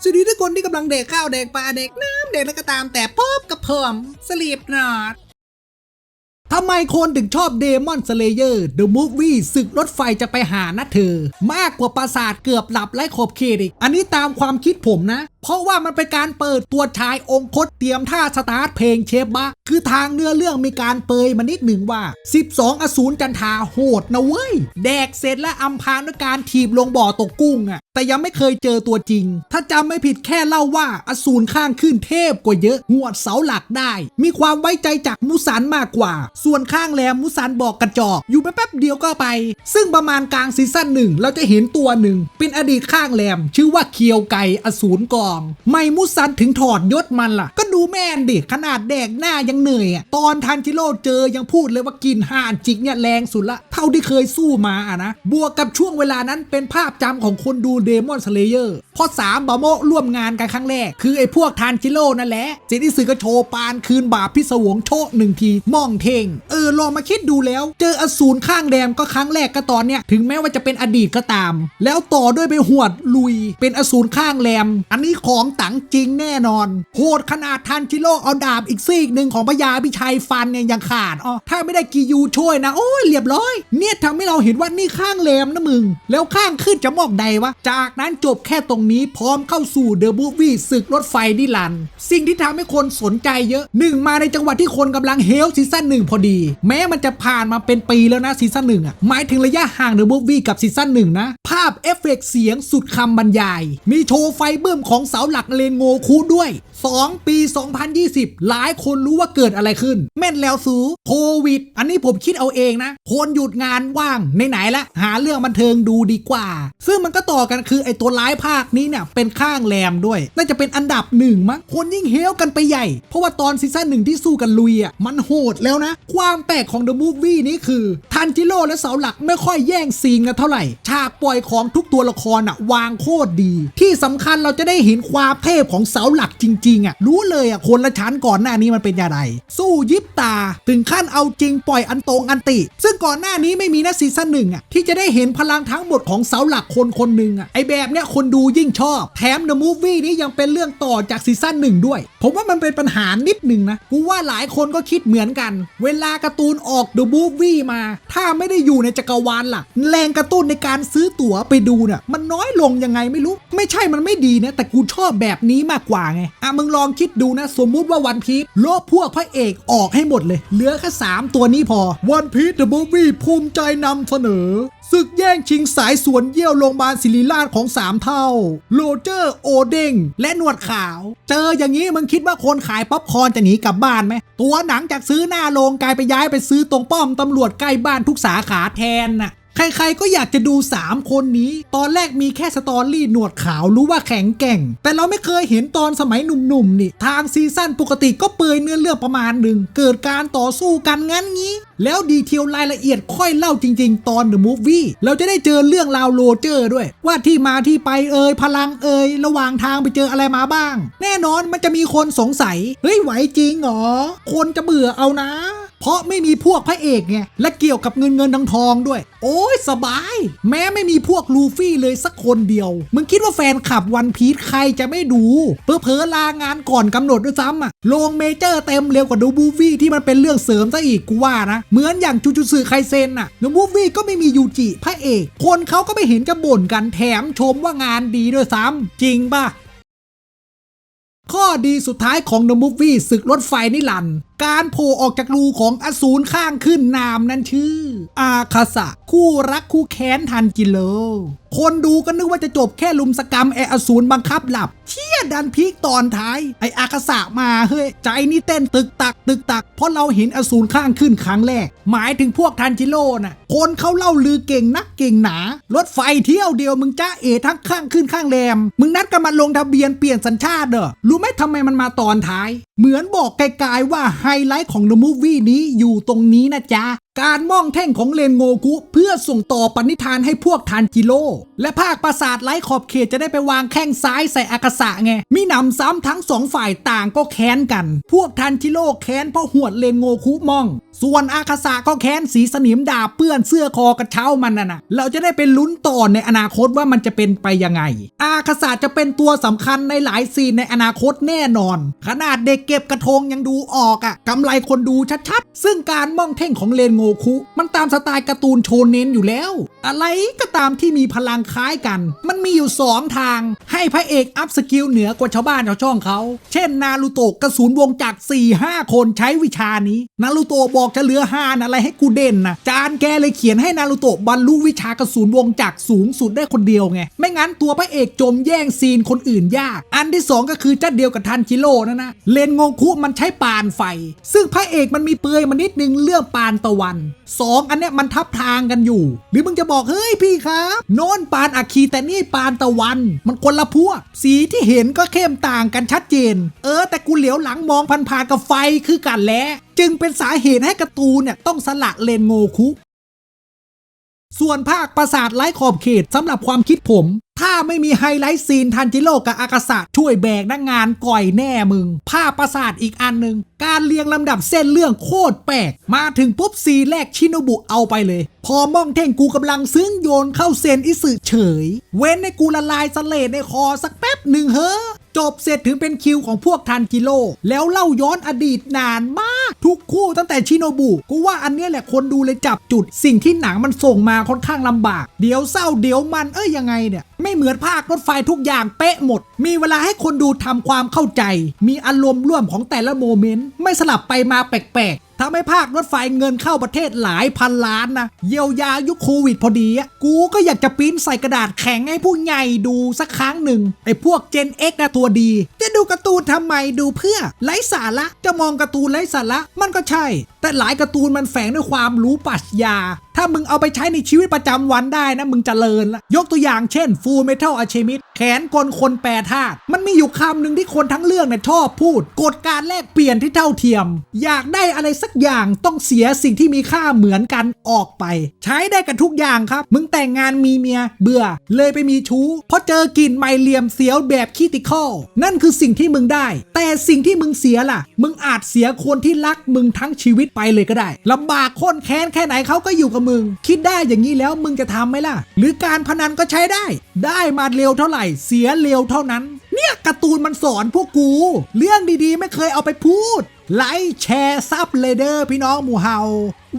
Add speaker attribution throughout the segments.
Speaker 1: สวัสดีทุกคนที่กำลังเด็กข้าวเด็กปลาเด็กน้ำเด็กแล้วก็ตามแต่พบกับผมสลีปนอดทำไมคนถึงชอบเดมอนสเลเยอร์เดอะมูฟวี่ศึกรถไฟจะไปหานะเธอ มากกว่าปราสาทเกือบหลับไร้ขอบเขตอีก อันนี้ตามความคิดผมนะ เพราะว่ามันเป็นการเปิดตัวชายองคตเตรียมท่าสตาร์ทเพลงเชฟบะคือทางเนื้อเรื่องมีการเปยมานิดหนึ่งว่า 12 อสูรจันทาโหดนะเว้ย แดกเสร็จและอำพางด้วยการถีบลงบ่อตกกุ้งอะแต่ยังไม่เคยเจอตัวจริง ถ้าจำไม่ผิดแค่เล่าว่า อสูรข้างขึ้นเทพกว่าเยอะหวดเสาหลักได้ มีความไว้ใจจากมุสันมากกว่า ส่วนข้างแรมมุสันบอกกระจอก อยู่ไปแป๊บเดียวก็ไป ซึ่งประมาณกลางซีซั่นหนึ่งเราจะเห็นตัวหนึ่งเป็นอดีตข้างแรมชื่อว่าเคียวไก่อสูรกอง ไม่มุสันถึงถอดยศมันล่ะ ก็ดูแม่นดิขนาดแดกหน้ายังเหนื่อยอะตอนทันจิโร่เจอยังพูดเลยว่ากินห่านจิกเนี่ยแรงสุดละเท่าที่เคยสู้มาอะนะบวกกับช่วงเวลานั้นเป็นภาพจำของคนดูเดมอนสเลเยอร์ พอสามบาโมร่วมงานกันครั้งแรก คือไอ้พวกทันจิโร่นั่นแหละเจนิสึก็โชว์ปานคืนบาปพิศวงโชคหนึ่งทีม่องเทงเออลองมาคิดดูแล้ว เจออสูรข้างแดมก็ครั้งแรกก็ตอนเนี้ยถึงแม้ว่าจะเป็นอดีตก็ตาม แล้วต่อด้วยไปหวดลุย เป็นอสูรข้างแรมอันนี้ของตังจริงแน่นอนโหดขนาดทันจิโร่เอาดาบอีกซีกหนึ่งของพญาพิชัยฟันเนี่ยยังขาดอ๋อถ้าไม่ได้กียูช่วยนะโอ้ยเรียบร้อย เนี่ยทำให้เราเห็นว่านี่ข้างแรมนะมึง แล้วข้างขึ้นจะมอกใดวะจากนั้นจบแค่ตรงนี้พร้อมเข้าสู่เดอะบูวี่ศึกรถไฟนิรัน สิ่งที่ทำให้คนสนใจเยอะหนึ่งมาในจังหวะที่คนกำลังเฮลซีซั่นหนึ่งพอดี แม้มันจะผ่านมาเป็นปีแล้วนะซีซั่นหนึ่งอะหมายถึงระยะห่างเดอะบูวี่กับซีซั่นหนึ่งนะ ภาพเอฟเฟกต์เสียงสุดคำบรรยาย มีโชว์ไฟเบิ่มของเสาหลักเลนโงคูด้วย 2 ปี 2020 หลายคนรู้ว่าเกิดอะไรขึ้น แม่นแล้วสูโควิด อันนี้ผมคิดเอาเองนะ คนหยุดงานว่างไหนๆละหาเรื่องบันเทิงดูดีกว่า ซึ่งมันก็ต่อกันคือไอตัวร้ายภาคนี้เนี่ยเป็นข้างแรมด้วย น่าจะเป็นอันดับหนึ่งมั้งคนยิ่งเฮลกันไปใหญ่ เพราะว่าตอนซีซั่นหนึ่งที่สู้กันลุยอะมันโหดแล้วนะ ความแปลกของ The Movie นี้คือทันจิโร่และเสาหลักไม่ค่อยแย่งซีนกันเท่าไหร่ ฉากปล่อยของทุกตัวละครอะวางโคตรดี ที่สำคัญเราจะได้เห็นความเทพของเสาหลักจริงๆอะรู้เลยอะคนละชั้นก่อนหน้านี้มันเป็นยังไงสู้ยิบตา ถึงขั้นเอาจริงปล่อยอันตรงอันติ ซึ่งก่อนหน้านี้ไม่มีนะซีซั่นหนึ่งอะที่จะได้เห็นพลังทั้งหมดของเสาหลักคนคนหนึ่งอะไอแบบเนี้ยคนดูยิ่งชอบ แถม The Movie นี้ยังเป็นเรื่องต่อจากซีซั่นหนึ่งด้วย ผมว่ามันเป็นปัญหานิดหนึ่งนะ กูว่าหลายคนก็คิดเหมือนกัน เวลาการ์ตูนออก The Movie มา ถ้าไม่ได้อยู่ในจักรวาลหลักแรงกระตุ้นในการซื้อตั๋วไปดูเนี่ยมันน้อยลงยังไงไม่รู้ ไม่ใช่มันไม่ดีนะแต่กูชอบแบบนี้มากกว่าไงอะมึงลองคิดดูนะ สมมุติว่าวันพีชลบพวกพระเอกออกให้หมดเลย เหลือแค่3ตัวนี้พอวันพีช The Movie ภูมิใจนำเสนอศึกแย่งชิงสายสวนเยี่ยวโรงพยาบาลศิริราชของ 3 เท่าโรเจอร์โอเด้งและหนวดขาว เจออย่างนี้มึงคิดว่าคนขายป๊อปคอร์นจะหนีกลับบ้านไหม ตัวหนังจากซื้อหน้าโรงกลายไปย้ายไปซื้อตรงป้อมตำรวจใกล้บ้านทุกสาขาแทนน่ะ ใครๆก็อยากจะดู 3 คนนี้ ตอนแรกมีแค่สตอรี่หนวดขาวรู้ว่าแข็งแกร่ง แต่เราไม่เคยเห็นตอนสมัยหนุ่มๆนี่ ทางซีซั่นปกติก็เปยเนื้อเรื่องประมาณหนึ่ง เกิดการต่อสู้กันงั้นงี้ แล้วดีเทลรายละเอียดค่อยเล่าจริงๆ ตอนเดอะมูฟวี่เราจะได้เจอเรื่องราวโรเจอร์ด้วย ว่าที่มาที่ไปเอ่ยพลังเอ่ยระหว่างทางไปเจออะไรมาบ้าง แน่นอนมันจะมีคนสงสัยเฮ้ยไหวจริงเหรอคนจะเบื่อเอานะ เพราะไม่มีพวกพระเอกไงและเกี่ยวกับเงินเงินทองทองด้วย โอ้ยสบาย แม้ไม่มีพวกลูฟี่เลยสักคนเดียว มึงคิดว่าแฟนขับวันพีชใครจะไม่ดู เพอเพอลางานก่อนกำหนดด้วยซ้ำอะลงเมเจอร์เต็มเร็วกว่าดูบูฟี่ที่มันเป็นเรื่องเสริมซะอีกกูว่านะ เหมือนอย่างจูจูสึไคเซนอะดูบูฟี่ก็ไม่มียูจิพระเอก คนเขาก็ไม่เห็นจะบ่นกันแถมชมว่างานดีด้วยซ้ำจริงปะ ข้อดีสุดท้ายของ The Movie ศึกรถไฟนิลัน การโผล่ออกจากรูของอสูรข้างขึ้นนามนั้นชื่อ อาคาสะคู่รักคู่แค้นทันจิโล คนดูก็นึกว่าจะจบแค่ลุมสกรรมไออสูรบังคับหลับ เชี่ยดันพีคตอนท้าย ไออาคาสะมาเฮ้ย ใจนี่เต้นตึกตักตึกตัก เพราะเราเห็นอสูรข้างขึ้นครั้งแรก หมายถึงพวกทันจิโร่น่ะ คนเขาเล่าลือเก่งนักเก่งหนา รถไฟเที่ยวเดียวมึงจ้าเอทั้งข้างขึ้นข้างแรม มึงนัดกันมาลงทะเบียนเปลี่ยนสัญชาติเด้อรู้ไหมทำไมมันมาตอนท้ายเหมือนบอกไกลๆว่าไฮไลท์ของ The Movie นี้อยู่ตรงนี้นะจ๊ะ การมองแท่งของเลนโงกุ เพื่อส่งต่อปณิธานให้พวกทานจิโร่ และภาคปราสาทไร้ขอบเขตจะได้ไปวางแข้งซ้ายใส่อากาศะไง มีหนำซ้ำทั้งสองฝ่ายต่างก็แค้นกัน พวกทันจิโร่แค้นเพราะหวดเลนโงคุมอง ส่วนอาคาสะก็แค้นสีสนิมดาบเปื้อนเสื้อคอกระเช้ามันน่ะนะเราจะได้เป็นลุ้นต่อในอนาคตว่ามันจะเป็นไปยังไง อาคาสะจะเป็นตัวสำคัญในหลายซีนในอนาคตแน่นอน ขนาดเด็กเก็บกระทงยังดูออกอะ่ะกำไรคนดูชัดๆ ซึ่งการม่องเท่งของเลนโงคุ มันตามสไตล์การ์ตูนโชเน้นอยู่แล้ว อะไรก็ตามที่มีพลังคล้ายกัน มันมีอยู่ 2 ทาง ให้พระเอกอัพสกิลเหนือกว่าชาวบ้านชาวช่องเขาเช่นนารูโตะกระสุนวงจักร4 5 คนใช้วิชานี้นารูโตะบอกจะเหลือห้านอะไรให้กูเด่นนะจานแกเลยเขียนให้นารูโตะบรรลุวิชากระสุนวงจักสูงสุดได้คนเดียวไง ไม่งั้นตัวพระเอกจมแย่งซีนคนอื่นยาก อันที่ 2 ก็คือจัดเดียวกับทันจิโร่นะนะเลนงงคุมันใช้ปานไฟ ซึ่งพระเอกมันมีเปลือยมานิดนึงเรื่องปานตะวัน 2 อันเนี้ยมันทับทางกันอยู่ หรือมึงจะบอก เฮ้ยพี่ครับโน้นปานอัคคีแต่นี่ปานตะวัน มันคนละพวก สีที่เห็นก็เข้มต่างกันชัดเจน เออ แต่กูเหลียวหลังมองผ่านๆกับไฟคือกันแหล้จึงเป็นสาเหตุให้การ์ตูนเนี่ยต้องสละเลนโงคุ ส่วนภาคปราสาทไร้ขอบเขตสำหรับความคิดผม ถ้าไม่มีไฮไลท์ซีนทันจิโร่กับอากาศะช่วยแบกนักงานก่อยแน่มึง ภาพปราสาทอีกอันหนึ่งการเรียงลำดับเส้นเรื่องโคตรแปลก มาถึงปุ๊บซีแรกชิโนบุเอาไปเลย พอมองเท่งกูกำลังซึ้งโยนเข้าเซนอิสึเฉย เว้นให้กูละลายสเลดในคอสักแป๊บหนึ่งเฮ้อ จบเสร็จถึงเป็นคิวของพวกทันจิโร่แล้วเล่าย้อนอดีตนานมาก ทุกคู่ตั้งแต่ชิโนบุกูว่าอันเนี้ยแหละคนดูเลยจับจุด สิ่งที่หนังมันส่งมาค่อนข้างลำบาก เดี๋ยวเศร้าเดี๋ยวมันเอ้ยยังไงเนี่ยไม่เหมือนภาครถไฟทุกอย่างเป๊ะหมด มีเวลาให้คนดูทำความเข้าใจ มีอารมณ์ร่วมของแต่ละโมเมนต์ ไม่สลับไปมาแปลก ทำให้ภาครถไฟเงินเข้าประเทศหลายพันล้านนะเยียวยายุคโควิดพอดีอะกูก็อยากจะปิ้นใส่กระดาษแข็งให้ผู้ใหญ่ดูสักครั้งหนึ่งไอ้พวก Gen X นะตัวดี จะดูการ์ตูนทำไมดูเพื่อไร้สาระจะมองการ์ตูนไร้สาระมันก็ใช่ แต่หลายการ์ตูนมันแฝงด้วยความรู้ปรัชญา ถ้ามึงเอาไปใช้ในชีวิตประจำวันได้นะมึงจเจริญละยกตัวอย่างเช่น Full Metal Alchemist แขนกลคนแปรธาตุมันมีอยู่คำหนึ่งที่คนทั้งเรื่องเนี่ยชอบพูดกฎการแลกเปลี่ยนที่เท่าเทียม อยากได้อะไรสักอย่างต้องเสียสิ่งที่มีค่าเหมือนกันออกไป ใช้ได้กันทุกอย่างครับ มึงแต่งงานมีเมียเบื่อ เลยไปมีชู้เพราะเจอกลิ่นไมเหลียมเสียวแบบคิติคอลนั่นคือสิ่งที่มึงได้ แต่สิ่งที่มึงเสียล่ะ มึงอาจเสียคนที่รักมึงทั้งชีวิตไปเลยก็ได้ลำบากคนแค้นแค่ไหนเขาก็อยู่กับมึง คิดได้อย่างนี้แล้วมึงจะทำไหมล่ะ หรือการพนันก็ใช้ได้ ได้มาเร็วเท่าไหร่ เสียเร็วเท่านั้น เนี่ยการ์ตูนมันสอนพวกกู เรื่องดีๆ ไม่เคยเอาไปพูดไลค์แชร์ซับเลยเด้อพี่น้องหมู่เฮา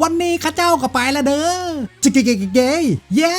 Speaker 1: วันนี้ข้าเจ้าก็ไปละเด้อจิกเกเกเกเย้